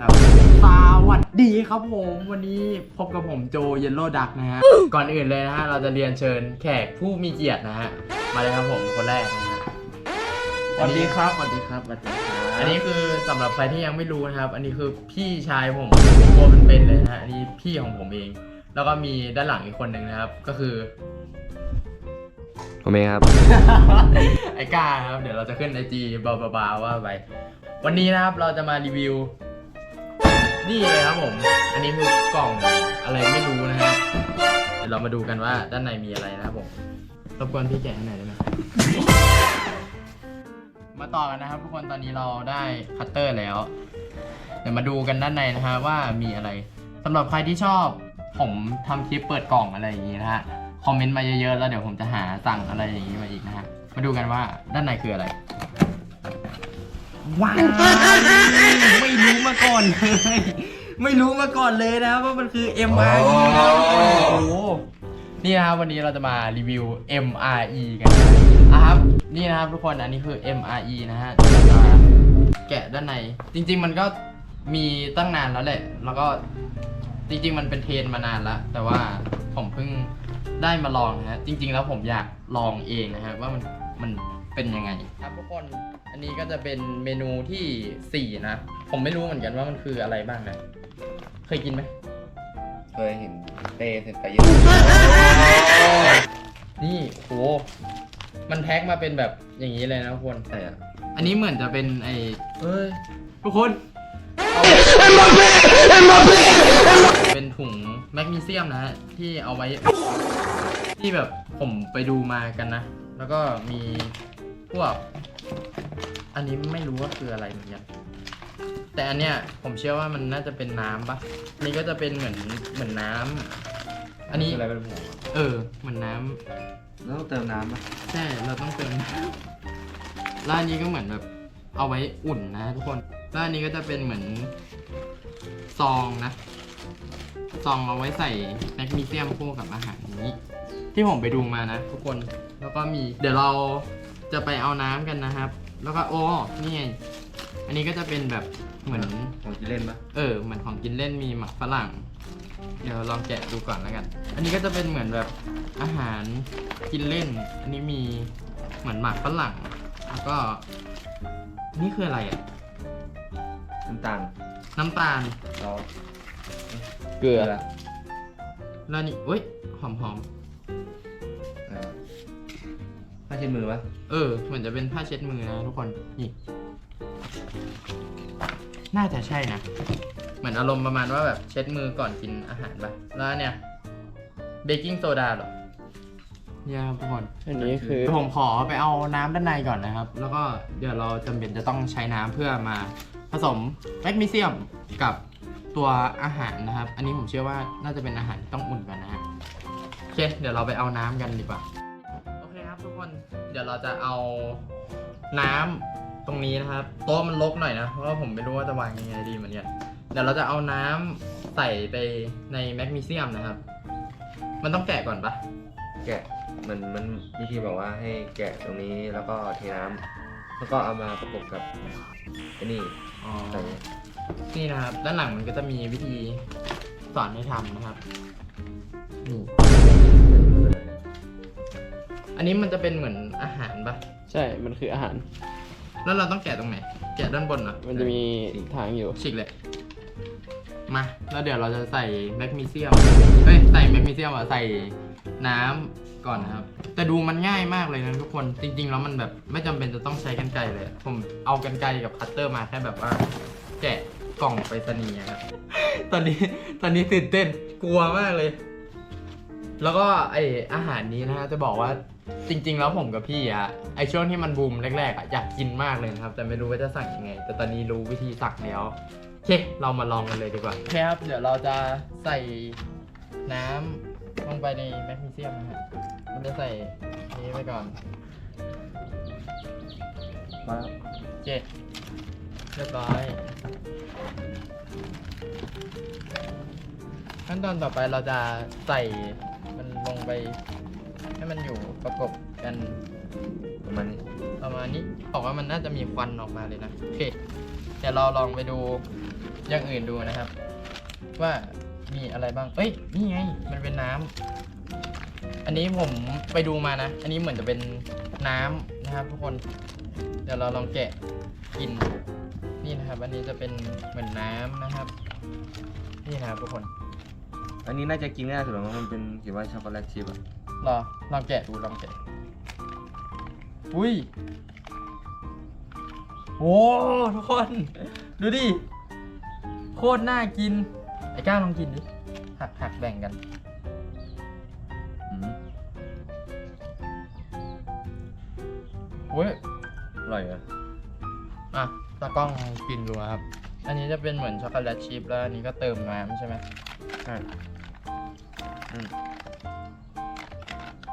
ครับสวัสดีครับผม วันนี้พบกับผมโจเยลโล่ดักนะฮะ ก่อนอื่นเลยนะฮะ เราจะเรียนเชิญแขกผู้มีเกียรตินะฮะ มาเลยครับผมคนแรกนะฮะสวัสดีครับสวัสดีครับสวัสดีครับอันนี้คือสำหรับใครที่ยังไม่รู้นะครับ อันนี้คือพี่ชายผมตัวเป็นๆเลยนะฮะ อันนี้พี่ของผมเอง แล้วก็มีด้านหลังอีกคนหนึ่งนะครับ ก็คือ ผมเองครับ ไอ้ก้าครับ เดี๋ยวเราจะขึ้นไอจีบาบาๆว่าไป วันนี้นะครับเราจะมารีวิว นี่เลยครับผม อันนี้คือกล่องอะไรไม่รู้นะฮะ เดี๋ยวเรามาดูกันว่าด้านในมีอะไรนะครับผม รบกวนพี่แกะให้หน่อยได้ไหม มาต่อกันนะครับ ทุกคน ตอนนี้เราได้คัตเตอร์แล้ว เดี๋ยวมาดูกันด้านในนะฮะว่ามีอะไรสำหรับใครที่ชอบผมทำคลิปเปิดกล่องอะไรอย่างนี้นะฮะ คอมเมนต์มาเยอะๆ แล้วเดี๋ยวผมจะหาสั่งอะไรอย่างนี้มาอีกนะฮะ มาดูกันว่าด้านในคืออะไร ว้าวไม่รู้มาก่อนเลย ไม่รู้มาก่อนเลยนะครับว่ามันคือ MRE นะครับโอ้โหนี่นะครับวันนี้เราจะมารีวิว MRE กันนะอะครับนี่นะครับทุกคนอันนี้คือ MRE นะฮะเดี๋ยวเราจะแกะด้านใน จริง ๆ มันก็มีตั้งนานแล้วแหละ แล้วก็จริง ๆ มันเป็นเทรนด์มานานแล้ว แต่ว่าผมเพิ่งได้มาลองนะฮะจริง ๆ แล้วผมอยากลองเองนะฮะว่ามันมัน เป็นยังไง ครับทุกคนอันนี้ก็จะเป็นเมนูที่สี่นะ ผมไม่รู้เหมือนกันว่ามันคืออะไรบ้างนะ เคยกินไหมเคยเห็นเต้เซนไปเยอะนี่โหมันแพ็คมาเป็นแบบอย่างนี้เลยนะทุกคน ใช่อะอันนี้เหมือนจะเป็นไอ้เอ้ยทุกคนเอาเป็นถุงแมกนีเซียมนะฮะที่เอาไว้ ที่แบบผมไปดูมากันนะ แล้วก็มี พวก อันนี้ไม่รู้ว่าคืออะไรเหมือนกันแต่อันเนี้ยผมเชื่อว่ามันน่าจะเป็นน้ำปะอันนี้ก็จะเป็นเหมือนเหมือนน้ำอันนี้คืออะไรเป็นหัวเออ เหมือนน้ำแล้วต้องเติมน้ำปะใช่เราต้องเติมน้ำร้านนี้ก็เหมือนแบบ เอาไว้อุ่นนะทุกคนร้านนี้ก็จะเป็นเหมือนซองนะซองเอาไว้ใส่แมกนีเซียมคู่กับอาหารนี้ ที่ผมไปดูมานะ ทุกคนแล้วก็มีเดี๋ยวเรา จะไปเอาน้ำกันนะครับ แล้วก็โอ้นี่ไงอันนี้ก็จะเป็นแบบเหมือน ของกินเล่นปะเออเหมือนของกินเล่นมีหมักฝรั่ง เดี๋ยวลองแกะดูก่อนแล้วกัน อันนี้ก็จะเป็นเหมือนแบบอาหารกินเล่น อันนี้มีเหมือนหมักฝรั่ง แล้วก็ นี่คืออะไรอะ น้ำตาลน้ำตาล เราเกลือละแล้วนี่เว้ยหอมหอมเออผ้าเช็ดมือปะๆ เออ เหมือนจะเป็นผ้าเช็ดมือนะทุกคน นี่ น่าจะใช่นะ เหมือนอารมณ์ประมาณว่าแบบเช็ดมือก่อนกินอาหารปะแล้วอันเนี่ย เบกกิ้งโซดาเหรอเนี่ยครับทุกคนอันนี้คือผมขอไปเอาน้ำด้านในก่อนนะครับ แล้วก็เดี๋ยวเราจำเป็นจะต้องใช้น้ำเพื่อมาผสมแมกนีเซียมกับตัวอาหารนะครับ อันนี้ผมเชื่อว่าน่าจะเป็นอาหารที่ต้องอุ่นก่อนนะฮะโอเค เดี๋ยวเราไปเอาน้ำกันดีกว่า เดี๋ยวเราจะเอาน้ำตรงนี้นะครับ โต๊ะมันรกหน่อยนะ เพราะว่าผมไม่รู้ว่าจะวางยังไงดีเหมือนกันเดี๋ยวเราจะเอาน้ำใส่ไปในแมกนีเซียมนะครับ มันต้องแกะก่อนปะแกะมันมันวิธีบอกว่าให้แกะตรงนี้แล้วก็เทน้ำแล้วก็เอามาประกบกับไอ้นี่อ๋อใส่นี่นะครับ ด้านหลังมันก็จะมีวิธีสอนให้ทำนะครับนี่ อันนี้มันจะเป็นเหมือนอาหารปะใช่ มันคืออาหาร แล้วเราต้องแกะตรงไหน แกะด้านบนเหรอมันจะมีทางอยู่ ฉีกเลย มา แล้วเดี๋ยวเราจะใส่แมกนีเซียมเฮ้ย ใส่แมกนีเซียมอะใส่น้ำก่อนนะครับ แต่ดูมันง่ายมากเลยนะทุกคน จริง ๆ แล้วมันแบบไม่จำเป็นจะต้องใช้กันไกรเลยผมเอากันไกรกับคัตเตอร์มาแค่แบบว่า แกะกล่องไปรษณีย์อะครับ ตอนนี้ ตอนนี้ตื่นเต้น กลัวมากเลย แล้วก็ไออาหารนี้นะฮะจะบอกว่าจริง ๆ แล้วผมกับพี่อะไอช่วงที่มันบูมแรกๆอะอยากกินมากเลยนะครับ แต่ไม่รู้ว่าจะสั่งยังไง แต่ตอนนี้รู้วิธีสั่งแล้วโอเคเรามาลองกันเลยดีกว่าโอเคครับ เดี๋ยวเราจะใส่น้ำลงไปในแมกนีเซียมนะฮะมันจะใส่นี้ไปก่อนมาโอเคเรียบร้อย ขั้นตอนต่อไปเราจะใส่มัน ลงไปให้มันอยู่ประกบกันประมาณนี้ประมาณนี้บอกว่ามันน่าจะมีควันออกมาเลยนะโอเคเดี๋ยวเราลองไปดูอย่างอื่นดูนะครับ ว่ามีอะไรบ้าง เอ้ยนี่ไงมันเป็นน้ำอันนี้ผมไปดูมานะ อันนี้เหมือนจะเป็นน้ำนะครับ ทุกคนเดี๋ยวเราลองแกะกินนี่นะครับ อันนี้จะเป็นเหมือนน้ำนะครับ นี่นะครับทุกคน อันนี้น่าจะกินง่ายสุดแล้วมั้งมันเป็นเขียนว่าช็อกโกแลตชิพอะรอลองแกะดูลองแกะอุ้ยโอ้ทุกคน ดูดิ โคตรน่ากิน ไอ้ก้าวลองกินดิ หักหักแบ่งกันอืมเว้ย อร่อยเหรออะตากล้องกินดูครับ อันนี้จะเป็นเหมือนช็อกโกแลตชิพแล้วอันนี้ก็เติมน้ำใช่ไหม ใช่ อืม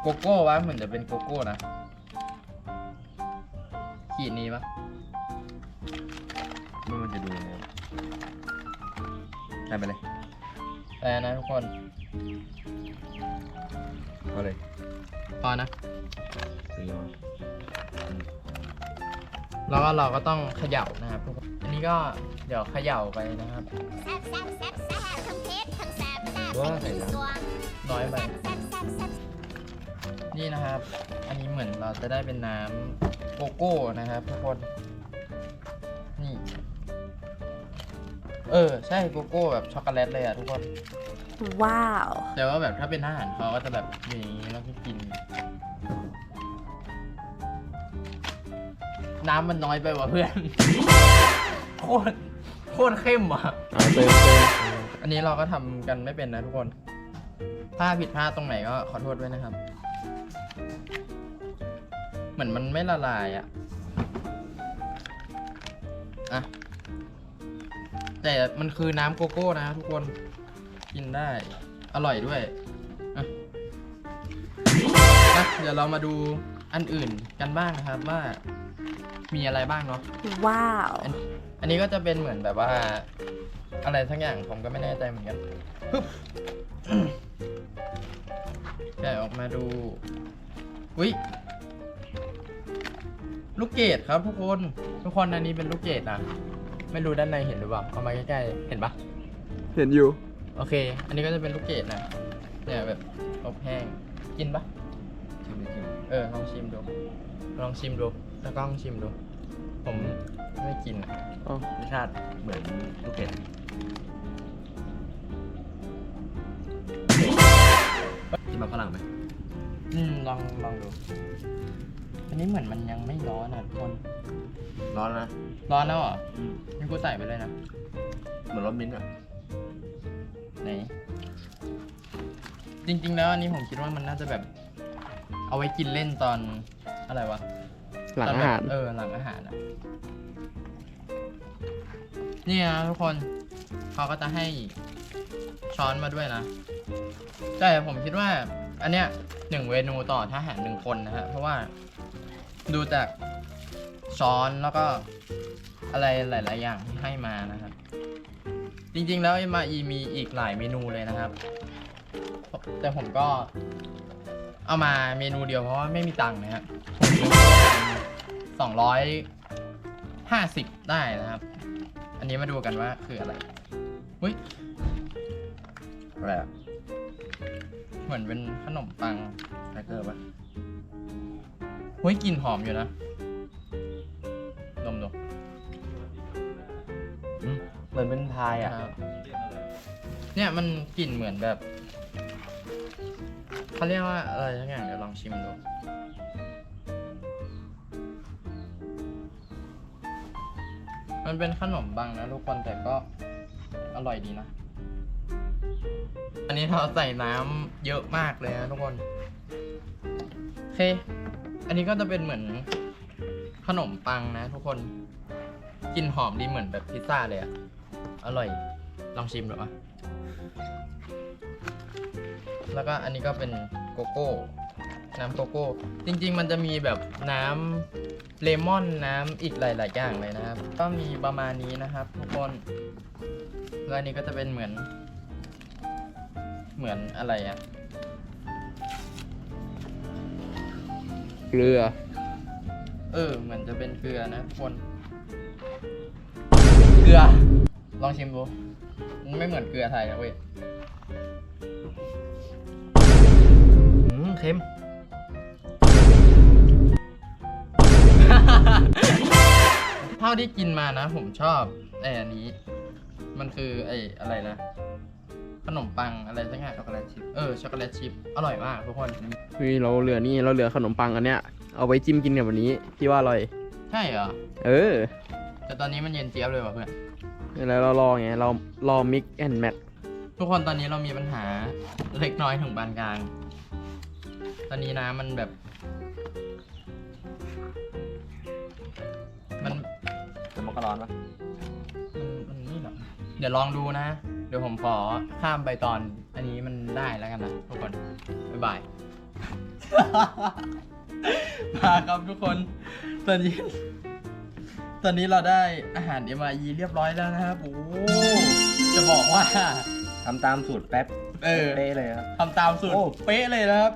โกโก้วะเหมือนจะเป็นโกโก้นะ ขีดนี้ปะไม่มันจะดูยังไงได้ไปเลยแต่นะทุกคน เอาเลยพอนะสีเอา แล้วก็เราก็ต้องเขย่านะครับทุกคนอันนี้ก็เดี๋ยวเขย่าไปนะครับแซ่บแซ่บแซ่บแซ่บทั้งเผ็ดทั้งแซ่บแซ่บว่าใส่ทั้งน้สวงน้อยไปแซ่บแซ่บแซ่บนี่นะครับ อันนี้เหมือนเราจะได้เป็นน้ำโกโก้นะครับทุกคน นี่ เออ ใช่โกโก้แบบช็อกโกแลตเลยอะทุกคน ว้าว แต่ว่าแบบถ้าเป็นอาหารเขาก็จะแบบมีอย่างนี้แล้วก็กิน น้ำมันน้อยไปว่ะเพื่อน โคตรโคตรเข้มอะเอาเติมเติมอันนี้เราก็ทำกันไม่เป็นนะทุกคน ถ้าผิดพลาดตรงไหนก็ขอโทษด้วยนะครับ เหมือนมันไม่ละลายอะอะแต่มันคือน้ำโกโก้นะทุกคน กินได้ อร่อยด้วยอะอะเดี๋ยวเรามาดูอันอื่นกันบ้างนะครับว่า มีอะไรบ้างเนาะ ว้าว อันอันนี้ก็จะเป็นเหมือนแบบว่า อะไรทั้งอย่างผมก็ไม่แน่ใจเหมือนกันปึ๊บแกะออกมาดูอุ้ยลูกเกดครับทุกคน ทุกคนอันนี้เป็นลูกเกดนะไม่รู้ด้านในเห็นหรือเปล่าเอามาใกล้ๆเห็นปะเห็นอยู่ โอเค อันนี้ก็จะเป็นลูกเกดนะเนี่ยแบบอบแห้งกินปะชิมเลยชิมเออลองชิมดูลองชิมดู แล้วก็ลองชิมดู ผมไม่กินอะอ๋อรสชาติเหมือนลูกเกดกินมาฝรั่งไหมอืมลองลองดู อันนี้เหมือนมันยังไม่ร้อนอะทุกคน ร้อนนะร้อนแล้วเหรองั้นกูใส่ไปเลยนะ เหมือนรสมิ้นท์อะ ไหน จริง ๆ แล้วอันนี้ผมคิดว่ามันน่าจะแบบ เอาไว้กินเล่นตอนอะไรวะ หลังตนอาแบบหาร เออหลังอาหารอะนี่นะทุกคนเขาก็จะให้ช้อนมาด้วยนะแต่ผมคิดว่า อันเนี้ยหนึ่งเมนูต่อทหารหนึ่งคนนะฮะเพราะว่าดูจากช้อนแล้วก็อะไรหลาย ๆ อย่างที่ให้มานะครับ จริง ๆ แล้ว MRE มีอีกหลายเมนูเลยนะครับ แต่ผมก็เอามาเมนูเดียวเพราะว่าไม่มีตังค์นะครับ ผมซื้อสองร้อยห้าสิบได้นะครับ อันนี้มาดูกันว่าคืออะไรอุ้ยอะไรอะเหมือนเป็นขนมปังแครกเกอร์ปะเฮ้ยกลิ่นหอมอยู่นะ ดมดูอืมเหมือนเป็นพายอะ ครับเนี่ยมันกลิ่นเหมือนแบบเขาเรียกว่าอะไรสักอย่างเดี๋ยวลองชิมดู มันเป็นขนมปังนะทุกคนแต่ก็อร่อยดีนะ อันนี้เราใส่น้ำเยอะมากเลยนะทุกคนโอเค อันนี้ก็จะเป็นเหมือนขนมปังนะทุกคนกลิ่นหอมดีเหมือนแบบพิซซ่าเลยอะอร่อย ลองชิมดูอะแล้วก็อันนี้ก็เป็นโกโก้ น้ำโกโก้ จริง ๆ มันจะมีแบบน้ำเลมอนน้ำอีกหลาย ๆ อย่างเลยนะครับ ก็มีประมาณนี้นะครับ ทุกคนแล้วอันนี้ก็จะเป็นเหมือน เหมือนอะไรอะเกลือ เออเหมือนจะเป็นเกลือนะทุกคน เกลือ ลองชิมดูมันไม่เหมือนเกลือไทยนะเว้ย อืมเค็ม เท่าที่กินมานะ ผมชอบไอ้อันนี้ มันคือไอ้อะไรนะ ขนมปังอะไรสักอย่างช็อกโกแลตชิพเออช็อกโกแลตชิพอร่อยมากทุกคน เฮ้ยเราเหลือนี่เราเหลือขนมปังอันเนี้ยเอาไว้จิ้มกินกับวันนี้พี่ว่าอร่อย ใช่เหรอ เออ แต่ตอนนี้มันเย็นเจี๊ยบเลยว่ะเพื่อน แล้วเรารอไงเรารอมิกแอนแมททุกคนตอนนี้เรามีปัญหาเล็กน้อยถึงปานกลาง ตอนนี้น้ำมันแบบ ก็ร้อนปะมันมันนี่เหรอเดี๋ยวลองดูนะ เดี๋ยวผมขอข้ามไปตอนอันนี้มันได้แล้วกันนะทุกคน บ๊ายบาย มาครับทุกคน ตอนนี้ ตอนนี้เราได้อาหาร m อ e เรียบร้อยแล้วนะครับ โอ้ จะบอกว่า ทำตามสูตรแป๊บเออ เป๊ะเลยครับ ทำตามสูตรโอ้ เป๊ะเลยนะครับ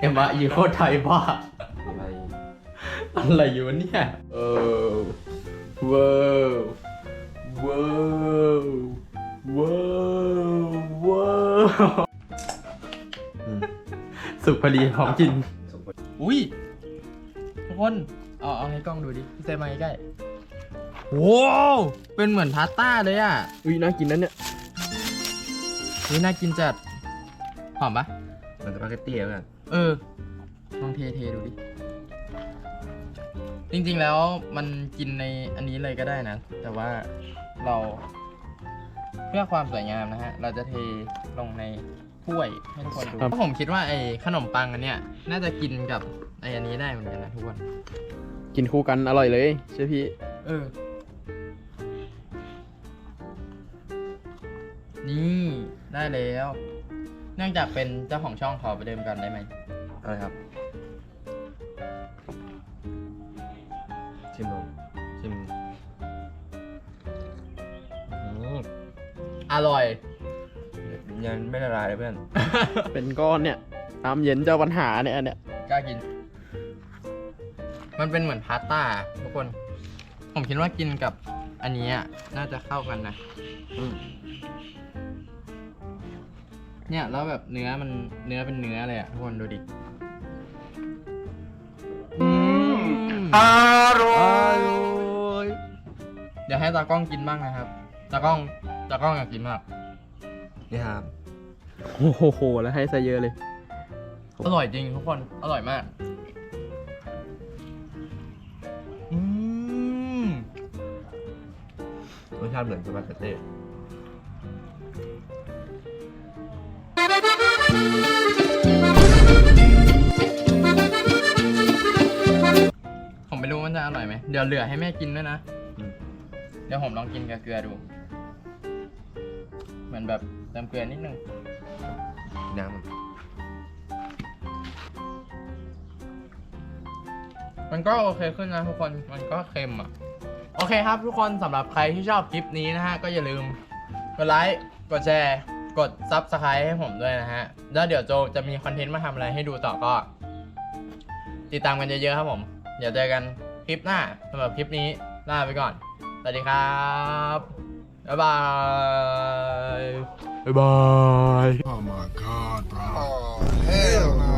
เอ็มอีโคตรไทยบ้า อะไรอะไรอยู่วะเนี่ยเออว้าวว้าวว้าวว้าวอืมสุกพอดีพร้อมกินสมควรอุ้ยทุกคน เอาเอาให้กล้องดูดิพี่เซมาใกล้ๆว้าวเป็นเหมือนพาสต้าเลยอะอุ้ยน่ากินนั้นเนี่ยนี่น่ากินจัด หอมปะเหมันสปาเกตตี้แล้วกันเออลองเทเทดูดิ จริงๆแล้วมันกินในอันนี้เลยก็ได้นะ แต่ว่าเราเพื่อความสวยงามนะฮะ เราจะเทลงในถ้วยให้ทุกคนดูครับเพราะผมคิดว่าไอ้ขนมปังอันเนี้ยน่าจะกินกับไอ้อันนี้ได้เหมือนกันนะทุกคน กินคู่กันอร่อยเลยใช่พี่ เออ นี่ได้แล้ว เนื่องจากเป็นเจ้าของช่องขอไปเดิมกันได้ไหมอะไรครับ ชิมลงชิมอืมอร่อย ยังไม่ละลายเลยเพื่อน เป็นก้อนเนี่ยน้ำเย็นเจ้าปัญหาเนี่ยอันเนี่ยกล้ากิน มันเป็นเหมือนพาสต้าทุกคน ผมคิดว่ากินกับอันนี้อะน่าจะเข้ากันนะ อืม เนี่ยแล้วแบบเนื้อมันเนื้อเป็นเนื้อเลยอะทุกคนดูดิ อร่อยเดี๋ยวให้ตากล้องกินบ้างนะครับ ตากล้องตากล้องอยากกินมากนี่ครับ โอ้โห แล้วให้ซะเยอะเลย อร่อยจริงทุกคน อร่อยมาก อืมรสชาติเหมือนสปาเกตตี้ เดี๋ยวเหลือให้แม่กินด้วยนะ อืม เดี๋ยวผมลองกินกับเกลือดู เหมือนแบบเติมเกลือนิดนึง น้ำมันมันก็โอเคขึ้นนะทุกคน มันก็เค็มอะ โอเคครับทุกคนสำหรับใครที่ชอบคลิปนี้นะฮะ ก็อย่าลืมกดไลค์ กดแชร์ กด Subscribe ให้ผมด้วยนะฮะ แล้วเดี๋ยวโจจะมีคอนเทนต์มาทำอะไรให้ดูต่อก็ ติดตามกันเยอะๆครับผม เดี๋ยวเจอกัน คลิปหน้าสำหรับคลิปนี้ลาไปก่อน สวัสดีครับ บ๊ายบาย บ๊ายบาย Oh my god, bro. Oh, hell no.